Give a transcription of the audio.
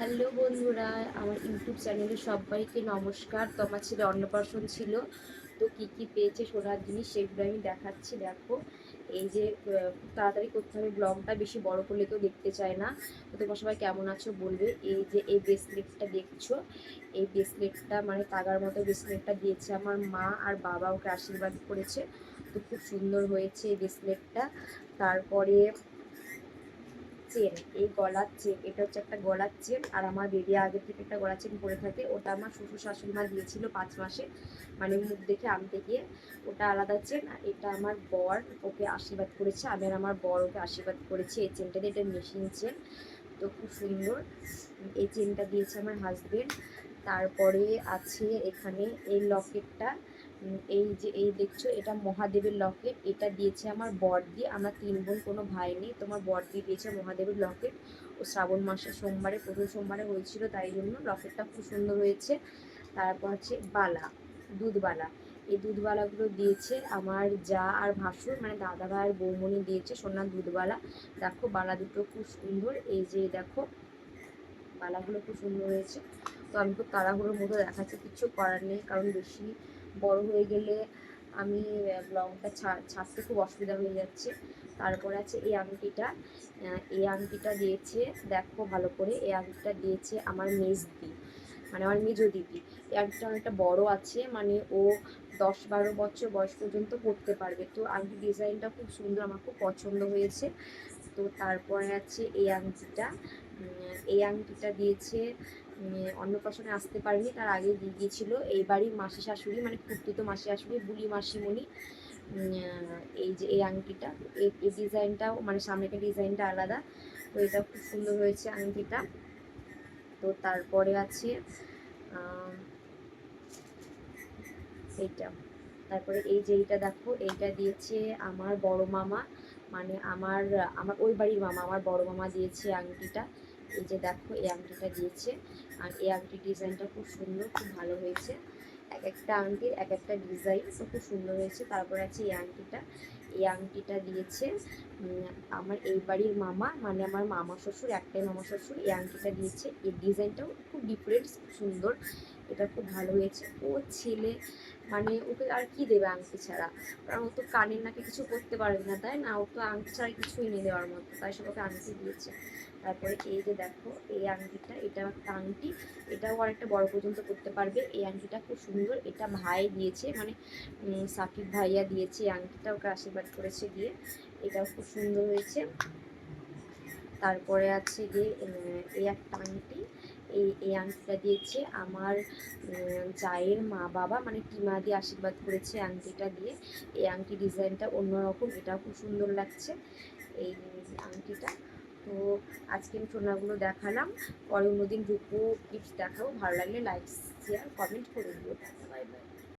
Hello বন্ধুরা, আমার YouTube চ্যানেলে সবাইকে নমস্কার। তো আমার ছেলে অন্নপ্রাশন ছিল, তো কি কি পেয়েছে সোনার জিনিস সেগুলো আমি দেখাচ্ছি, দেখো। এই যে তাড়াতাড়ি করতে হবে, ব্লগটা বেশি বড় করলে কেউ দেখতে চায় না। তো তোমার সবাই কেমন আছো বলবে। এই যে, এই ব্রেসলেটটা দেখছ, এই ব্রেসলেটটা মানে তাগার মতো ব্রেসলেটটা দিয়েছে আমার মা আর বাবা, ওকে আশীর্বাদ করেছে। তো খুব সুন্দর হয়েছে এই ব্রেসলেটটা তারপরে চেন, এই গলার চেন, এটা হচ্ছে একটা গলার চেন, আর আমার বেবি আগে থেকে একটা গলার চেন পরে থাকে। ওটা আমার শ্বশুর শাশুড়ি মা দিয়েছিল পাঁচ মাসে। মানে মুখ দেখে আনতে গিয়ে ওটা আলাদা চেন, আর এটা আমার বর ওকে আশীর্বাদ করেছে। আমি আমার বর ওকে আশীর্বাদ করেছে। এই চেনটাতে এটা মেশিন চেন। তো খুব সুন্দর। এই চেনটা দিয়েছে আমার হাজবেন্ড তারপরে আছে এখানে এই লকেটটা। এই যে, এই দেখছ, এটা মহাদেবের লকেট। এটা দিয়েছে আমার বড়দি আমরা তিন বোন, কোনো ভাই নেই। তোমার বড়দি দিয়েছে মহাদেবের লকেট। ও শ্রাবণ মাসের সোমবারে, প্রথম সোমবারে হয়েছিল, তাই জন্য লকেটটা খুব সুন্দর হয়েছে। তারপর হচ্ছে বালা, দুধবালা। এই দুধবালাগুলো দিয়েছে আমার যা আর ভাসুর মানে দাদা ভাই আর বৌমনি দিয়েছে সোনার দুধবালা। দেখো, বালা দুটো খুব সুন্দর। এই যে, দেখো, বালাগুলো খুব সুন্দর হয়েছে। তো আমি খুব তাড়াহুড়োর মতো দেখাচ্ছি, কিছু করার নেই, কারণ বেশি বড় হয়ে গেলে আমি ব্লগটা ছাড়তে খুব অসুবিধা হয়ে যাচ্ছে। তারপরে আছে এই আংটিটা এই আংটিটা দিয়েছে, দেখো ভালো করে, এই আংটিটা দিয়েছে আমার মেজদি মানে আমার মেজো দিদি। এই আংটিটা অনেকটা বড় আছে মানে ও দশ বারো বছর বয়স পর্যন্ত পড়তে পারবে। তো আংটি ডিজাইনটা খুব সুন্দর, আমার খুব পছন্দ হয়েছে। তো তারপরে আছে এই আংটিটা এই আংটিটা দিয়েছে অন্নপ্রাশনে আসতে পারেনি তার আগে গিয়েছিল। এই বাড়ির মাসি শাশুড়ি মানে কুর্তিত মাসি শাশুড়ি, বুলি মাসিমণি এই যে, এই আংটিটা, এই এই ডিজাইনটাও মানে সামনেটা ডিজাইনটা আলাদা। তো এটা খুব সুন্দর হয়েছে আংটিটা। তো তারপরে আছে এইটা। তারপরে এই যে এইটা দেখো, এইটা দিয়েছে আমার বড় মামা মানে আমার আমার ওই বাড়ির মামা, আমার বড় মামা দিয়েছে আংটিটা। এই যে দেখো, এই আংটিটা দিয়েছে। আর এই আংটির ডিজাইনটা খুব সুন্দর, খুব ভালো হয়েছে। এক একটা আংটির এক একটা ডিজাইন খুব সুন্দর হয়েছে। তারপর আছে এই আংটিটা। এই আংটিটা দিয়েছে আমার এই বাড়ির মামা মানে আমার মামা শ্বশুর, একটাই মামা শ্বশুর, এই আংটিটা দিয়েছে। এর ডিজাইনটাও খুব ডিফারেন্ট সুন্দর। এটা খুব ভালো হয়েছে। ও ছেলে মানে ওকে আর কি দেবে আংটি ছাড়া? কারণ ও তো কানের নাকে কিছু করতে পারবে না, তাই না? ও তো আংটি ছাড়া কিছুই নেই দেওয়ার মতো, তাই সব ওকে আংটি দিয়েছে। তারপরে এই যে দেখো, এই আংটিটা, এটা একটা আংটি, এটাও অনেকটা বড় পর্যন্ত করতে পারবে। এই আংটিটা খুব সুন্দর, এটা ভাই দিয়েছে মানে সাকিব ভাইয়া দিয়েছে এই আংটিটা, ওকে আশীর্বাদ করেছে দিয়ে। এটাও খুব সুন্দর হয়েছে। তারপরে আছে যে এই একটা আংটি, এই এই আংটিটা দিয়েছে আমার জায়ের মা বাবা মানে টিমা দিয়ে আশীর্বাদ করেছে আংটিটা দিয়ে। এই আংটি ডিজাইনটা অন্যরকম, এটাও খুব সুন্দর লাগছে, এই আংটিটা। তো আজকে আমি সোনাগুলো দেখালাম। পরে অন্যদিন রূপো টিপস দেখাবো, ভালো লাগলে লাইক শেয়ার কমেন্ট করে দিও। Bye bye